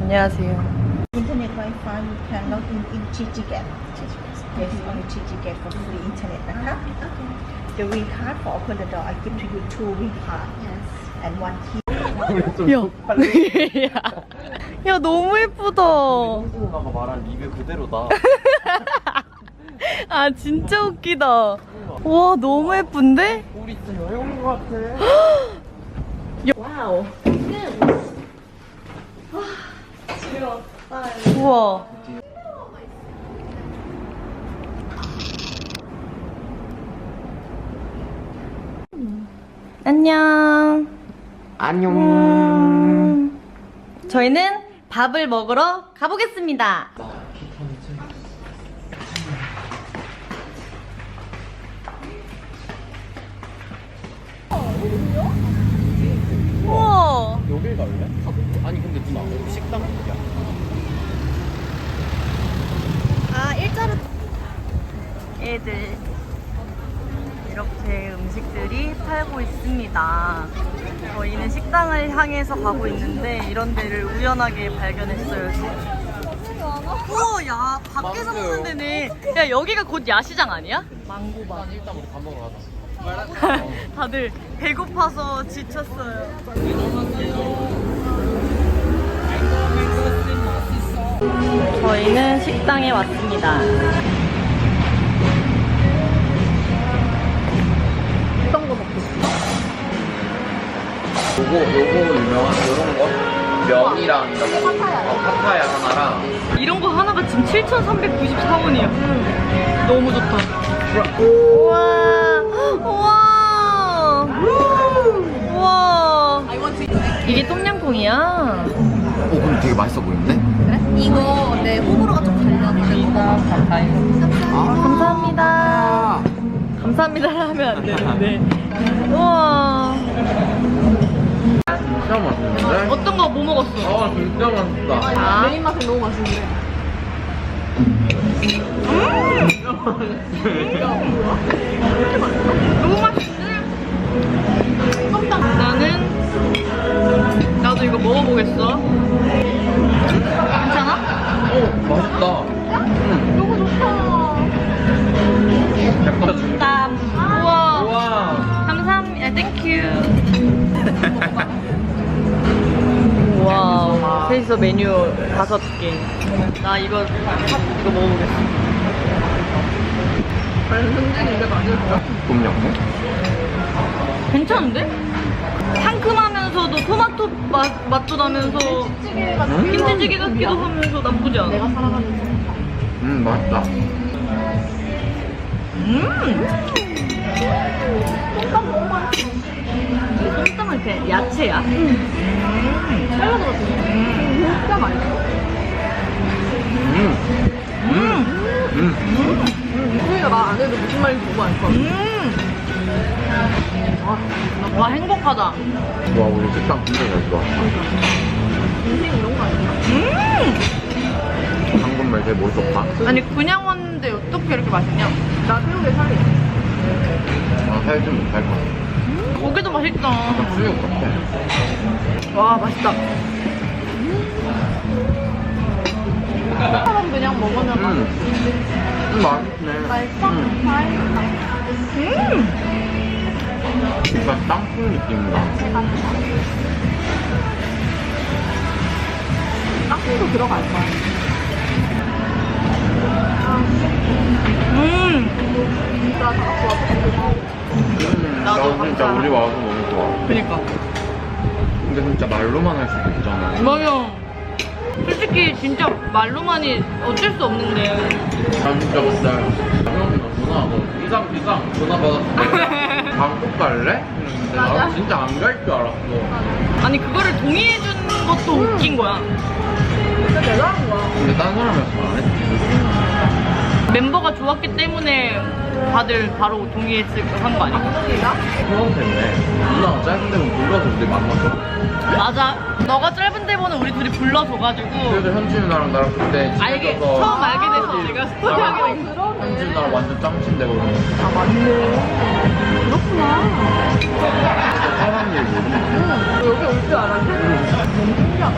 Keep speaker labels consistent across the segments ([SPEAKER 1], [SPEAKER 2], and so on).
[SPEAKER 1] 안녕하세요.
[SPEAKER 2] Internet Wi-Fi you can log in in TGGAP. Yes, only TGGAP for free internet นะคะ The ring card for open the door I give to you two ring card. Yes. And one key.
[SPEAKER 1] 야. 야, 너무 예쁘다.
[SPEAKER 3] 누나가 말한 리뷰 그대로다.
[SPEAKER 1] 아, 진짜 웃기다. 와, 너무 예쁜데?
[SPEAKER 3] 우리 진짜 여행 온 것 같아.
[SPEAKER 1] 와우. 우와. 안녕.
[SPEAKER 3] 안녕.
[SPEAKER 1] 음, 저희는 밥을 먹으러 가보겠습니다. 우와.
[SPEAKER 3] 여길 갈래? 아니 근데 누나 식당 어디야?
[SPEAKER 1] 아, 일자로. 애들. 이렇게 음식들이 팔고 있습니다. 저희는 식당을 향해서 가고 있는데 이런 데를 우연하게 발견했어요. 우와, 야, 밖에서. 먹는 데네. 야, 여기가 곧 야시장 아니야? 망고밥.
[SPEAKER 3] 일단 우리 밥 먹으러 가자.
[SPEAKER 1] 다들 배고파서 지쳤어요. 저희는 식당에 왔습니다.
[SPEAKER 3] 요거 요거 유명한 요런 거 면이랑 이렇게 어, 파타야 하나랑
[SPEAKER 1] 이런 거 하나가 지금 7,394원이야. 너무 좋다. 우와, 우와, 우와. 이게 똠양꿍이야.
[SPEAKER 3] 어 근데 되게 맛있어 보이는데?
[SPEAKER 4] 이거 내 호불호가 좀
[SPEAKER 1] 아, 감사합니다. 감사합니다 하면 안 되는데. 우와.
[SPEAKER 3] 진짜 맛있는데?
[SPEAKER 1] 어떤 거 뭐 먹었어?
[SPEAKER 3] 아 진짜 맛있다
[SPEAKER 1] 아,
[SPEAKER 4] 메인 맛은 너무 맛있는데
[SPEAKER 1] 너무 맛있네. 나는 나도 이거 먹어보겠어. 괜찮아?
[SPEAKER 3] 오 맛있다 응
[SPEAKER 4] 너무 좋다
[SPEAKER 3] 약간
[SPEAKER 1] 땀. 우와.
[SPEAKER 3] 우와
[SPEAKER 1] 감사합니다. 땡큐. 와, 셋이서 메뉴 다섯 개. 나 이거 이거 먹어보겠어.
[SPEAKER 3] 곰냥고?
[SPEAKER 1] 괜찮은데? 상큼 하면서도 토마토 맛, 맛도 나면서 김치찌개 같기도 하면서 나쁘지 않아.
[SPEAKER 4] 내가 사랑하는
[SPEAKER 3] 음 맛있다
[SPEAKER 1] 음! 솜땀은 이렇게 야채야?
[SPEAKER 4] 샐러드 같은 거 진짜 맛있어
[SPEAKER 3] 음. 음. 음.
[SPEAKER 4] 소희가 말안 해도 무슨 말인지 너무 알것 같아
[SPEAKER 1] 음! 와, 행복하다.
[SPEAKER 3] 와 우리 식당 진짜 잘 좋아
[SPEAKER 4] 인생 이런 거 아니야?
[SPEAKER 1] 음!
[SPEAKER 3] 한국말 제일 뭘 좋다?
[SPEAKER 1] 아니, 그냥 왔는데 어떻게 이렇게 맛있냐?
[SPEAKER 4] 나 태국에 살이
[SPEAKER 3] 아 살지 못할 것 같아
[SPEAKER 1] 고기도 맛있다.
[SPEAKER 3] 약간 수육 같아
[SPEAKER 1] 와, 맛있다.
[SPEAKER 4] 사람 그냥 먹으면
[SPEAKER 3] 음.
[SPEAKER 4] 맛있어
[SPEAKER 3] 음 맛있네
[SPEAKER 4] 맛있어?
[SPEAKER 3] 음. 약간 땅콩 느낌이다
[SPEAKER 4] 딱지도 들어갈 거야
[SPEAKER 1] 음!
[SPEAKER 4] 진짜 다 갖고 와서
[SPEAKER 3] 음,
[SPEAKER 1] 나도
[SPEAKER 3] 나 진짜. 우리 와서 너무 좋아
[SPEAKER 1] 그니까.
[SPEAKER 3] 근데 진짜 말로만 할 수도 있잖아
[SPEAKER 1] 맞아. 솔직히 진짜 말로만이 어쩔 수 없는데.
[SPEAKER 3] 난 진짜 맞다 형이나 전화 뭐 이상 비상 전화 받았을 때
[SPEAKER 5] 방콕 갈래? 근데 나 진짜 안 갈 줄 알았어.
[SPEAKER 1] 아니 그거를 동의해 준 것도 웃긴 거야.
[SPEAKER 4] 진짜 대단한 거야.
[SPEAKER 5] 근데 딴 사람이었으면 안 했지.
[SPEAKER 1] 멤버가 좋았기 때문에 다들 바로 동의했을 한 거 아니야?
[SPEAKER 5] 그럼 됐네. 누나가 짧은 데면 불러서 우리 만났어.
[SPEAKER 1] 맞아. 너가 짧은 데 보는 우리 둘이 불러줘가지고
[SPEAKER 5] 그래도 현준이 나랑 나랑 그때
[SPEAKER 1] 알게 처음 알게 돼서 내가 스토리 하게 된 거.
[SPEAKER 5] 현준이 나랑 완전 짱친 되고
[SPEAKER 4] 아, 맞네. 그렇구나.
[SPEAKER 5] 사람 일 모르는
[SPEAKER 4] 너 여기 올 줄 알았는데? 너무 신기하다.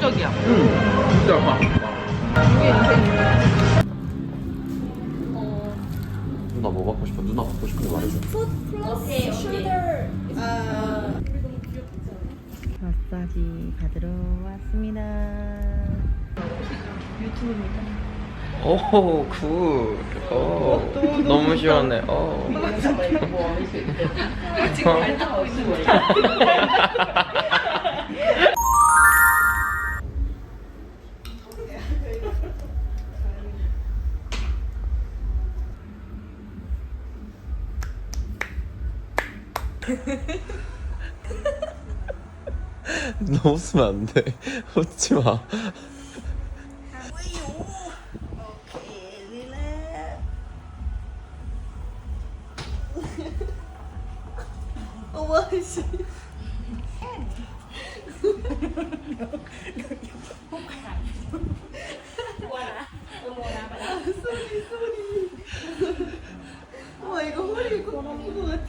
[SPEAKER 1] 중독적이야.
[SPEAKER 5] 응 진짜 맛있다. 누나 뭐 받고 싶어? 누나 받고 싶은 거 말해줘
[SPEAKER 1] 마사지 받으러 왔습니다.
[SPEAKER 3] 오, 굿. 오, 너무 시원해. 오. 너 웃으면 안 돼. 웃지 마.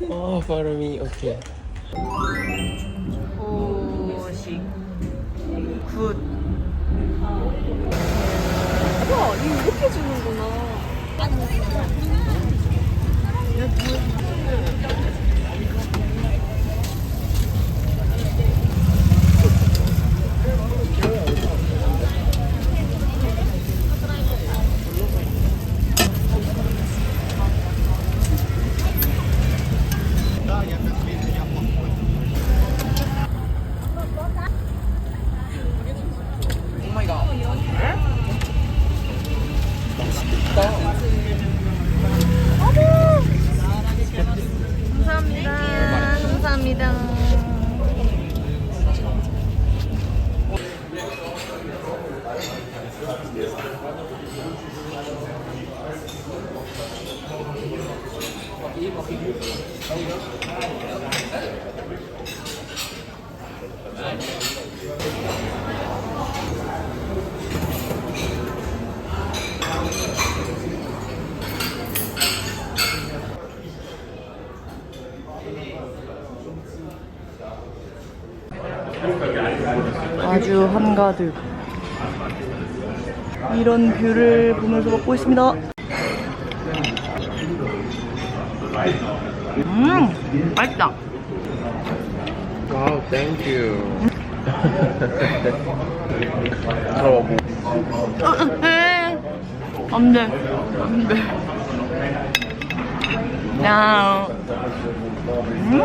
[SPEAKER 3] 어, 발음이 오케이.
[SPEAKER 1] 오 식 굿.
[SPEAKER 4] 우와, 이거 이렇게 주는구나.
[SPEAKER 1] 한가득 이런 뷰를 보면서 먹고 있습니다. 음, 맛있다.
[SPEAKER 3] 와우, 땡큐.
[SPEAKER 5] 들어봐 뭐
[SPEAKER 1] 어, 에, 안 돼. 안 돼. 야. 음.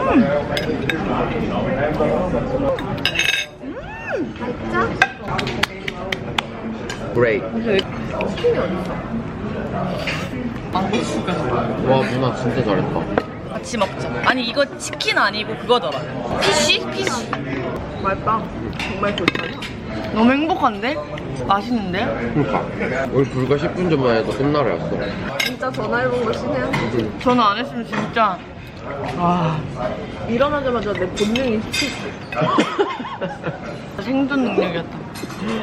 [SPEAKER 1] 망고슈가.
[SPEAKER 3] 와, 누나 진짜 잘했다.
[SPEAKER 1] 같이 먹자. 아니 이거 치킨 아니고 그거더라. 피쉬? 피쉬.
[SPEAKER 4] 말빵. 정말 좋잖아.
[SPEAKER 1] 너무 행복한데? 맛있는데?
[SPEAKER 3] 그니까. 우리 불과 10분 전만 해도 끝나라였어.
[SPEAKER 4] 진짜 전화해본 거 신혜야.
[SPEAKER 1] 전화 안 했으면 진짜. 와.
[SPEAKER 4] 일어나자마자 내 본능이 치
[SPEAKER 1] 생존 능력이었다.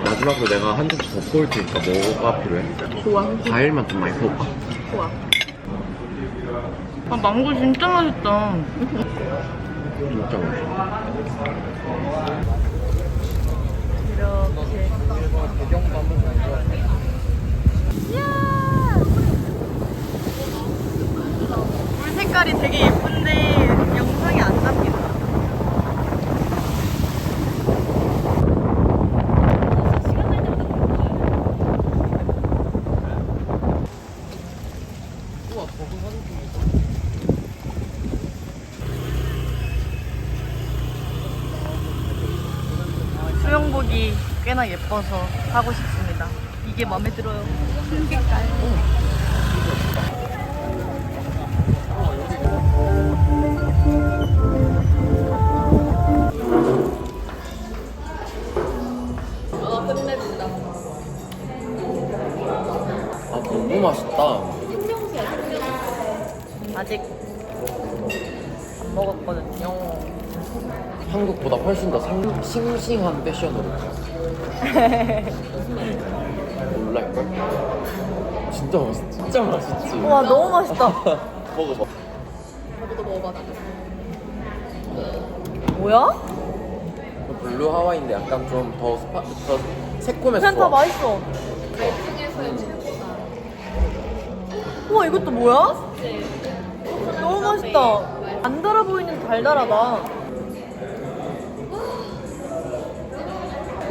[SPEAKER 3] 마지막으로 내가 한 접시 더쏠 테니까 뭐가 필요해?
[SPEAKER 4] 좋아.
[SPEAKER 3] 과일만 좀 많이 써올까?
[SPEAKER 4] 좋아.
[SPEAKER 1] 아, 망고 진짜 맛있다.
[SPEAKER 3] 진짜 맛있어.
[SPEAKER 1] 이렇게. 이야! 물 색깔이 되게 예쁜데 영상이 안 꽤나 예뻐서 사고 싶습니다. 이게 마음에 들어요. 흰색깔.
[SPEAKER 3] 아 너무 맛있다.
[SPEAKER 1] 아직 안 먹었거든요.
[SPEAKER 3] 한국보다 훨씬 더 상, 싱싱한 패션으로. 놀랄걸? 진짜 맛있, 진짜 맛있지.
[SPEAKER 1] 와 너무 맛있다.
[SPEAKER 3] 먹어봐.
[SPEAKER 1] 뭐야?
[SPEAKER 3] 블루 하와이인데 약간 좀 더 스파, 더 새콤해서
[SPEAKER 1] 괜찮다
[SPEAKER 3] 좋아.
[SPEAKER 1] 맛있어. 우와 이것도 뭐야? 너무 맛있다. 안 달아 보이는 달달하다.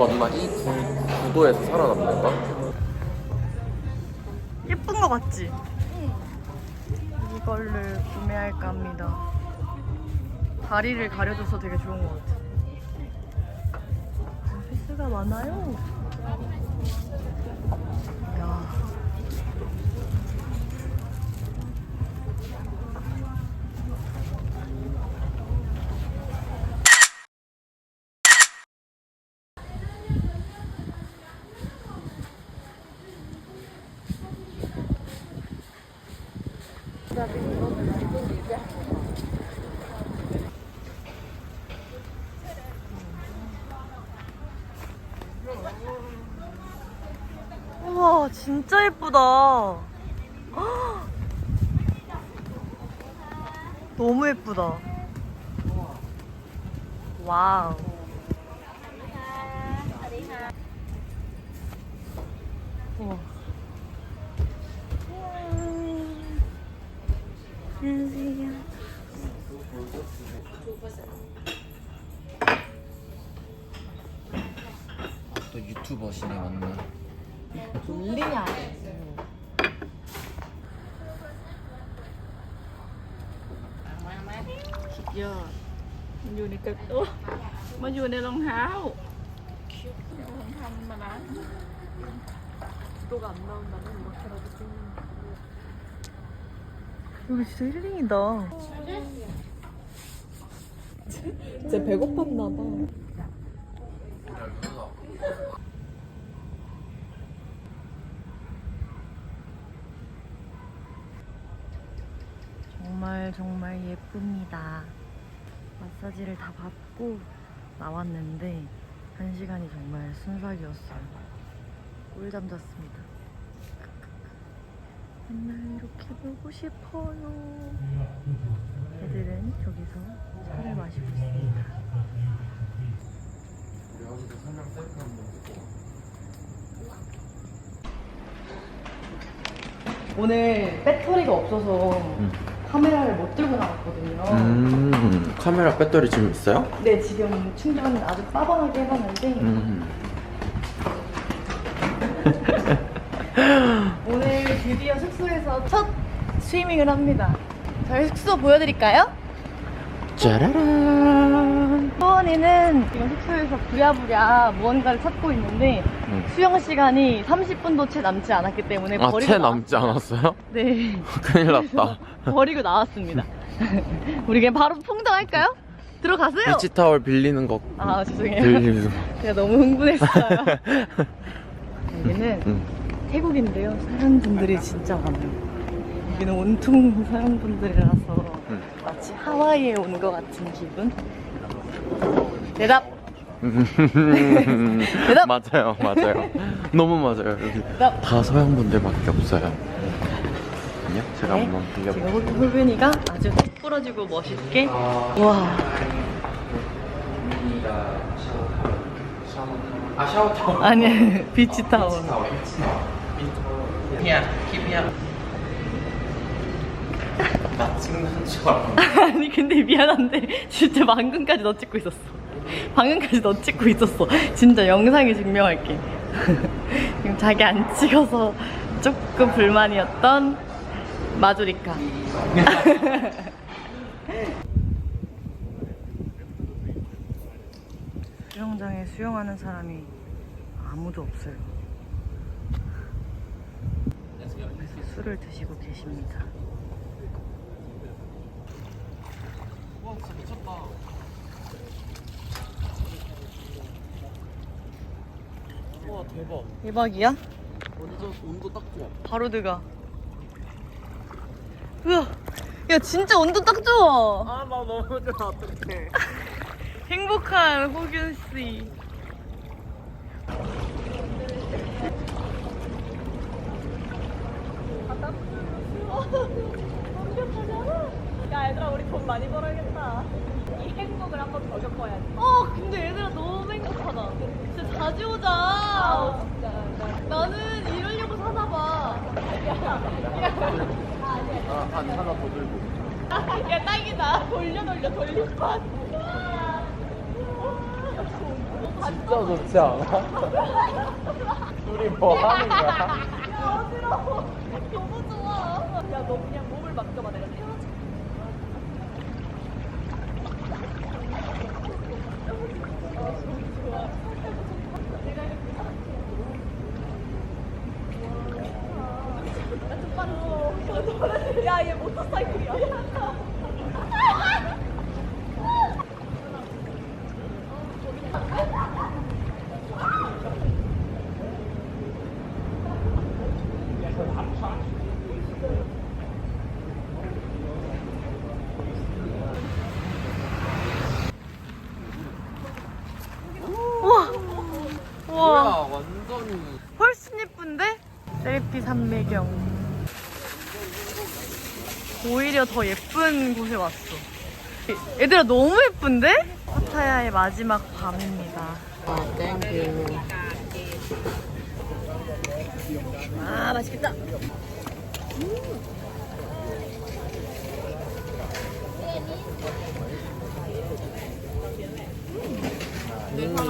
[SPEAKER 3] 와 누나 이 구, 구도에서 살아남는 거야?
[SPEAKER 1] 예쁜 거 맞지? 이걸를 구매할까 합니다. 다리를 가려줘서 되게 좋은 것 같아. 피스가 많아요. 야. 우와 진짜 예쁘다. 헉! 너무 예쁘다. 와우. 안녕하세요.
[SPEAKER 3] 또 유튜버시네 맞나?
[SPEAKER 1] 졸리냐?
[SPEAKER 4] Yeah. อยู่ในกระตัวมาอยู่ในรองเท้ารองเท้ามันมาล้าง
[SPEAKER 1] 도가 안 나온다면 이렇게라도 찍는 여기 진짜 힐링이다.
[SPEAKER 4] 진짜 배고팠나 봐.
[SPEAKER 1] 정말 정말 예쁩니다. 마사지를 다 받고 나왔는데 한 시간이 정말 순삭이었어요. 꿀잠 잤습니다. 맨날 이렇게 보고 싶어요. 애들은 저기서 차를 마시고 있습니다. 오늘 배터리가 없어서 카메라를 못 들고 나왔거든요.
[SPEAKER 3] 음 카메라 배터리 지금 있어요?
[SPEAKER 1] 네, 지금 충전 아주 빠방하게 해봤는데
[SPEAKER 3] 음.
[SPEAKER 1] 오늘 드디어 숙소에서 첫 스위밍을 합니다. 저희 숙소 보여드릴까요?
[SPEAKER 3] 짜라란.
[SPEAKER 1] 수원이는 지금 숙소에서 부랴부랴 무언가를 찾고 있는데
[SPEAKER 3] 음.
[SPEAKER 1] 수영 시간이 30분도 채 남지 않았기 때문에
[SPEAKER 3] 아,
[SPEAKER 1] 버리고
[SPEAKER 3] 채
[SPEAKER 1] 나-
[SPEAKER 3] 남지 않았어요?
[SPEAKER 1] 네,
[SPEAKER 3] 큰일 났다.
[SPEAKER 1] 버리고 나왔습니다. 우리 그냥 바로 풍덩할까요? 들어가세요.
[SPEAKER 3] 비치 타월 빌리는 거
[SPEAKER 1] 아 죄송해요.
[SPEAKER 3] 빌리는 거.
[SPEAKER 1] 제가 너무 흥분했어요. 여기는
[SPEAKER 3] 음.
[SPEAKER 1] 태국인데요. 사람분들이 진짜 많아요. 여기는 온통 사람분들이라서
[SPEAKER 3] 음.
[SPEAKER 1] 마치 하와이에 온 것 같은 기분. 대답. 대답!
[SPEAKER 3] 맞아요, 맞아요. 너무 맞아요. 여기
[SPEAKER 1] 대답.
[SPEAKER 3] 다 서양 분들밖에 없어요. 아니요, 제가
[SPEAKER 1] 네.
[SPEAKER 3] 한번.
[SPEAKER 1] 지금 홀- 홀빈이가 아주 뚝 부러지고 멋있게. 와.
[SPEAKER 3] 아 샤워 타워.
[SPEAKER 1] 아니 비치 타워.
[SPEAKER 3] 야, 킵이야. 나 찍는 줄 알았네.
[SPEAKER 1] 아니 근데 미안한데 진짜 방금까지 너 찍고 있었어. 방금까지 너 찍고 있었어. 진짜 영상에 증명할게. 지금 자기 안 찍어서 조금 불만이었던 마조리카. 수영장에 수영하는 사람이 아무도 없어요. 술을 드시고 계십니다.
[SPEAKER 3] 와 진짜 미쳤다. 와 대박.
[SPEAKER 1] 대박이야?
[SPEAKER 3] 완전 온도 딱 좋아.
[SPEAKER 1] 바로 들어가. 우와, 야 진짜 온도 딱 좋아.
[SPEAKER 3] 아 나 너무 좋아 어떡해.
[SPEAKER 1] 행복한 호균 씨.
[SPEAKER 4] 야 얘들아 우리 돈 많이 벌어야겠다. 이 행복을 한번 더 겪어야지.
[SPEAKER 1] 어, 근데 얘들아 너무 행복하다. 진짜 자주 오자.
[SPEAKER 4] 아 진짜.
[SPEAKER 1] 나는 이러려고 사나 봐.
[SPEAKER 3] 아, 한 하나 더 들고.
[SPEAKER 1] 야 딱이다. 돌려 돌려 돌림판.
[SPEAKER 3] 진짜 좋지 않아? 둘이 뭐 하는 거야?
[SPEAKER 1] 어지러워. 너무 좋아.
[SPEAKER 4] 야 너 그냥 몸을 맡겨봐 내가 태워줄게. 야얘 모터사이클이야.
[SPEAKER 1] 우와. 우와.
[SPEAKER 3] 뭐야 완전히.
[SPEAKER 1] 훨씬 예쁜데? 셀피 산매경. 오히려 더 예쁜 곳에 왔어. 얘들아 너무 예쁜데? 파타야의 마지막 밤입니다.
[SPEAKER 3] 아 땡큐.
[SPEAKER 1] 아 맛있겠다.
[SPEAKER 3] 음, 땡큐.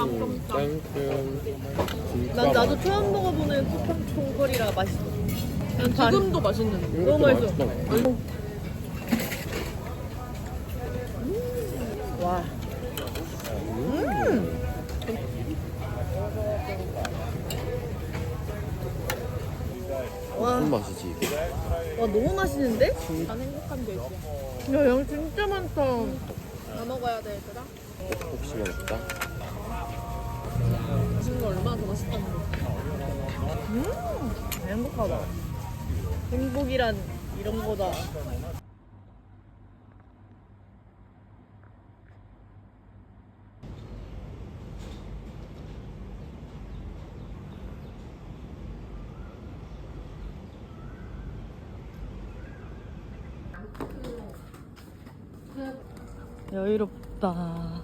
[SPEAKER 1] 난 나도 처음 먹어보는 쿠팡 총거리라 맛있어. 난 지금도 맛있는데.
[SPEAKER 3] 너무 맛있어.
[SPEAKER 1] 와. 와,
[SPEAKER 3] 무슨 맛이지?
[SPEAKER 1] 와 너무 맛있는데?
[SPEAKER 4] 난 행복한 돼지야.
[SPEAKER 1] 야, 양 진짜 많다.
[SPEAKER 4] 다 먹어야 돼 얘들아.
[SPEAKER 3] 혹시 모르겠
[SPEAKER 4] 거 얼마나 더 맛있다는 거야.
[SPEAKER 1] 행복하다. 행복이란 이런 거다. 여유롭다.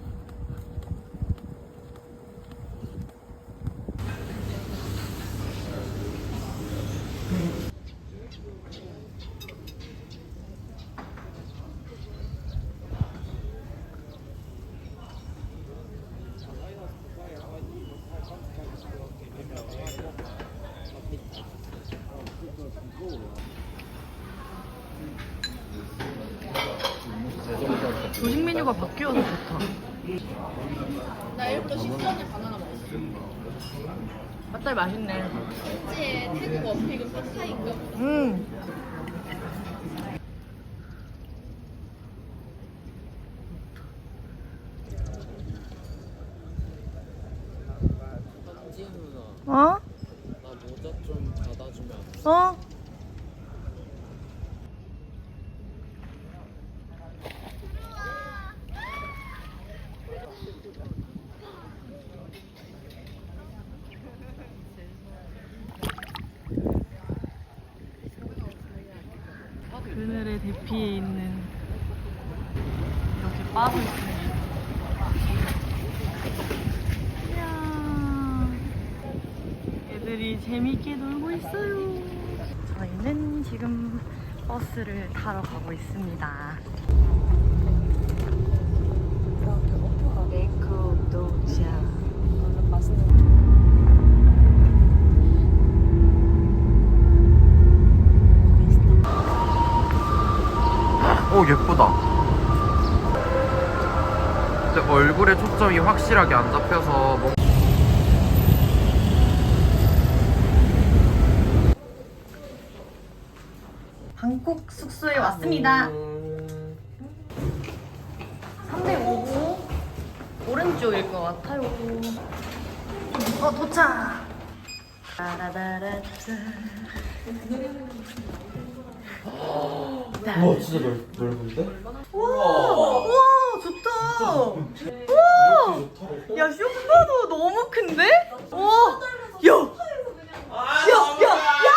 [SPEAKER 1] 조식 메뉴가 바뀌어서 좋다.
[SPEAKER 4] 나 일부러 식전에 바나나 먹었어.
[SPEAKER 1] 맛살 맛있네.
[SPEAKER 4] 그치, 태국 어픽은 그 파타인가 보다.
[SPEAKER 1] 음. 재밌게 놀고 있어요. 저희는 지금 버스를 타러 가고 있습니다.
[SPEAKER 3] 오 예쁘다. 근데 얼굴에 초점이 확실하게 안 잡혀서 뭐...
[SPEAKER 1] 북콕 숙소에 왔습니다.
[SPEAKER 3] 음,
[SPEAKER 1] 305호 오른쪽일 것 같아요. 어 도착. 따라다라짜.
[SPEAKER 3] 와 진짜 넓, 넓은데?
[SPEAKER 1] 우와 좋다. 우와 야 쇼파도 너무 큰데? 우와 야 야 야 야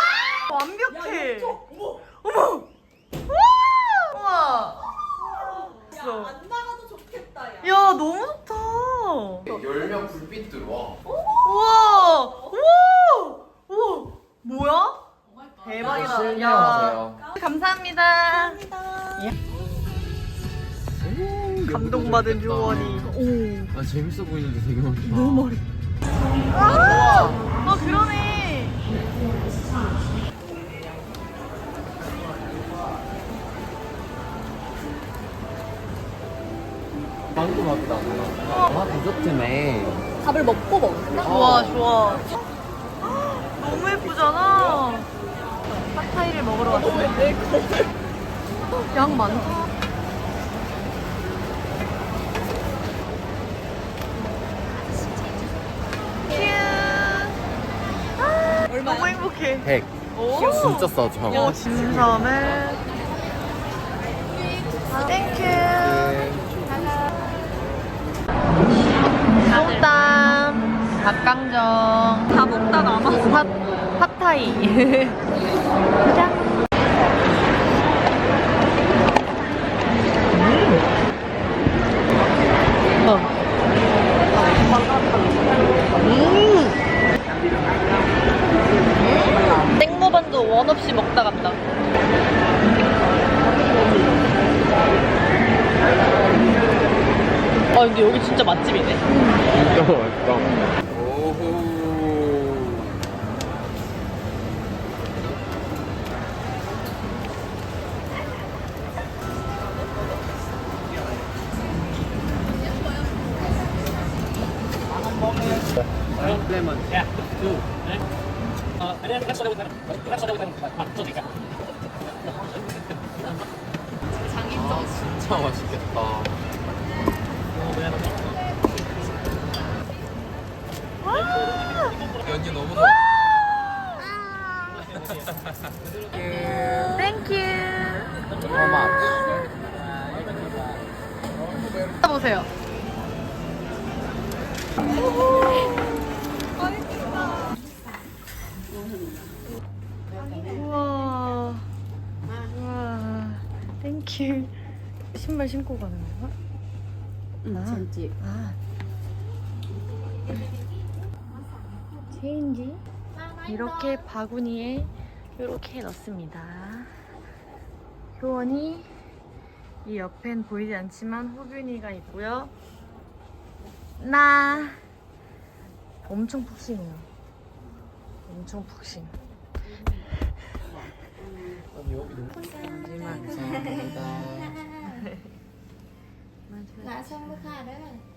[SPEAKER 1] 완벽해. 어머 우와 우와. 안 나가도 좋겠다 야. 야 너무 좋다.
[SPEAKER 3] 열면 불빛 들어와
[SPEAKER 1] 우와 우와 우와 뭐야? 대박이다. 야
[SPEAKER 3] 실례하세요
[SPEAKER 1] 감사합니다. 감동받은 조원이. 오.
[SPEAKER 3] 아 재밌어 보이는데 되게 많다
[SPEAKER 1] 너무 머리. 아, 아 그러네.
[SPEAKER 3] 방금 왔다 아 디저트네
[SPEAKER 1] 밥을 먹고 먹는다. 좋아 좋아. 너무 예쁘잖아. 핫타이를 먹으러 왔는데. 양 많다. 큐. 너무 행복해.
[SPEAKER 3] 100
[SPEAKER 1] 오.
[SPEAKER 3] 진짜 싸죠
[SPEAKER 1] 어, 진섬에. 땡큐. 솜땀, 닭강정,
[SPEAKER 4] 다 먹다 남았어.
[SPEAKER 1] 핫, 핫타이. 짠. 어. 음. 땡모반도 원 없이 먹다 간다. 아 근데 여기 진짜 맛집이네.
[SPEAKER 3] 진짜 맛있다. 오호. 아 진짜 맛있겠다 연기 너무 좋아
[SPEAKER 1] 땡큐. 보세요. 우와. 우와. 땡큐. 신발 신고 가는 건가? 응, 체인지. 아. 체인지. 이렇게 바구니에 이렇게 넣습니다. 효원이 이 옆엔 보이지 않지만 호균이가 있고요. 나 엄청 푹신해요. 엄청 푹신.
[SPEAKER 6] Xong mới khai đó rồi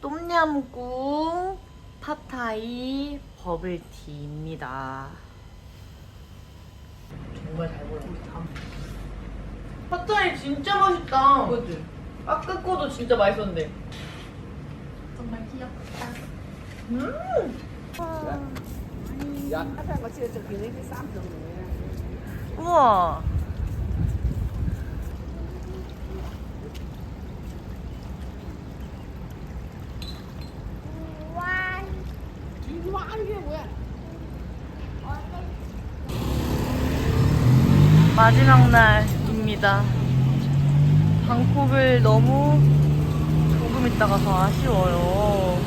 [SPEAKER 1] 똠얌꿍 팟타이 버블티입니다. 정말 잘 먹었다. 팟타이 진짜 맛있다. 그지? 아까 거도 진짜 맛있었는데.
[SPEAKER 6] Còn bánh kia
[SPEAKER 1] 우와. 마지막 날입니다. 방콕을 너무 조금 있다 가서 아쉬워요.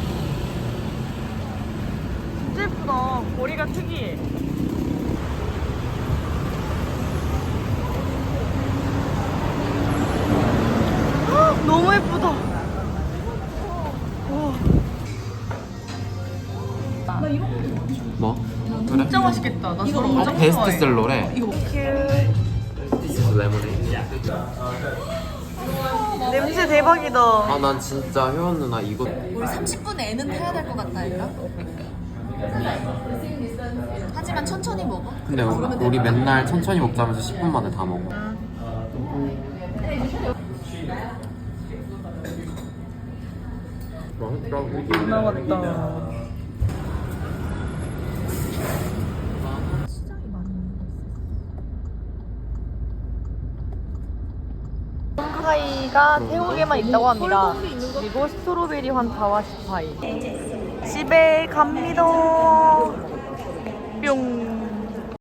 [SPEAKER 1] 진짜 예쁘다. 거리가 특이해. 헉, 너무 예쁘다.
[SPEAKER 3] 뭐?
[SPEAKER 1] 진짜 맛있겠다. 나 저런 거짱 좋아해.
[SPEAKER 3] 베스트셀러래
[SPEAKER 1] 이거 큐.
[SPEAKER 3] This is lemonade
[SPEAKER 1] 냄새 대박이다.
[SPEAKER 3] 아 난 진짜 효연 누나 이거
[SPEAKER 1] 우리 30분에 애는 타야 될 것 같다니까?
[SPEAKER 6] 천천히 먹어.
[SPEAKER 3] 근데 우리, 우리 맨날 천천히 먹자면서 10분 만에 다 먹어.
[SPEAKER 1] 존나 맛있다. 파이가 태국에만 있다고 합니다. 그리고 스트로베리 환타와 시파이. 집에 갑니다. 뿅.